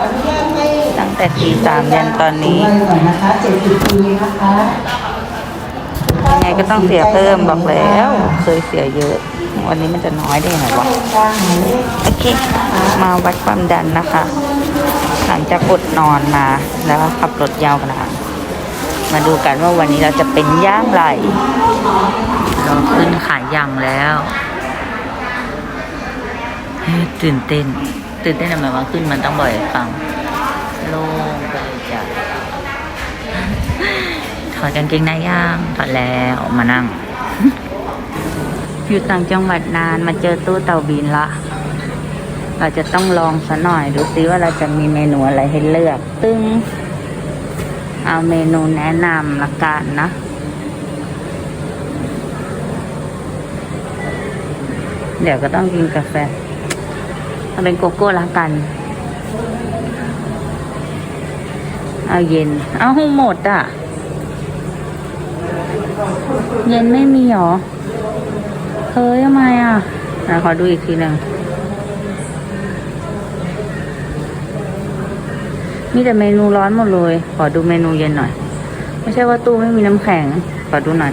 อนุญาตให้ตั้งแต่ตีสามยันตอนนี้ไว้หน่อยนะคะเจ็ดสิบปีนะคะยังไงก็ต้องเสียเพิ่มบอกแล้ว เคยเสียเยอะ วันนี้มันจะน้อยได้ไงวะกลางหมายเลขโอเคมาวัดความดันนะคะ หลังจากอดนอนมาแล้วก็ขับรถยาวขนาดมาดูกันว่าวันนี้เราจะเป็นย่างไรเราขึ้นขายยังแล้วเฮ้ยตื่นเต้น ตื่นเต้นทำไมวะขึ้นมันต้องบ่อยฟังโล่งไปเลยจ้ะถอดกางเกงในย่างถอดแล้วมานั่ง อยู่ต่างจังหวัดนานมาเจอตู้เตาบินละ เราจะต้องลองซะหน่อยดูซิว่าเราจะมีเมนูอะไรให้เลือก ตึ้งเอาเมนูแนะนำละกันนะเดี๋ยวก็ต้องกินกาแฟ เอาเป็นโกโก้ละกัน เอาเย็น เอาหงหมดอะ เย็นไม่มีหรอ เฮ้ยทำไมอะไหนขอดูอีกทีหนึ่งมีแต่เมนูร้อนหมดเลย ขอดูเมนูเย็นหน่อย ไม่ใช่ว่าตู้ไม่มีน้ำแข็ง ขอดูหน่อย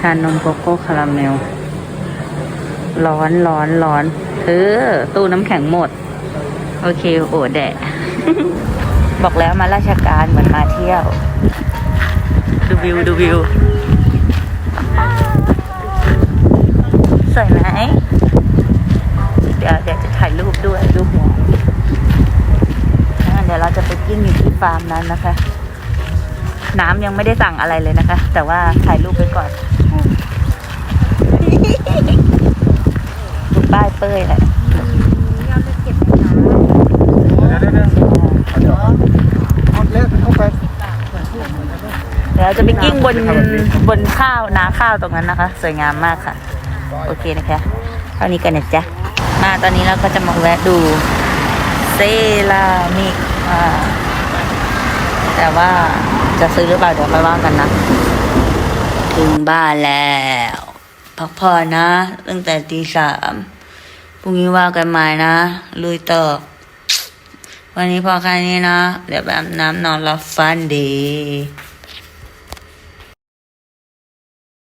ชานมโกโก้คาราเมล ร้อนร้อนร้อน เออ ตู้น้ำแข็งหมด โอเค โอ้แดะ บอกแล้วมาราชการเหมือนมาเที่ยว ดูวิว ดูวิว สวยไหม เดี๋ยวเดี๋ยวจะถ่ายรูปด้วย รูปหัวเดี๋ยวเราจะไปกิ้งอยู่ที่ฟาร์มนั้นนะคะ น้ำยังไม่ได้สั่งอะไรเลยนะคะ แต่ว่าถ่ายรูปไปก่อน ดูป้ายเป้ยแหละ หมดแล้วเข้าไป เดี๋ยวเราจะไปกิ้งบนบนข้าวนาข้าวตรงนั้นนะคะ สวยงามมากค่ะ โอเคนะคะเท่านี้กันนะจ๊ะมาตอนนี้เราก็จะมาแวะดูเซรามิกอ่าแต่ว่าจะซื้อหรือเปล่าเดี๋ยวค่อยว่ากันนะ ถึงบ้านแล้ว พักผ่อนนะ ตั้งแต่ตีสามพรุ่งนี้ว่ากันใหม่นะลุยต่อวันนี้พอแค่นี้นะ เดี๋ยวแบบน้ำนอนรับฟันดี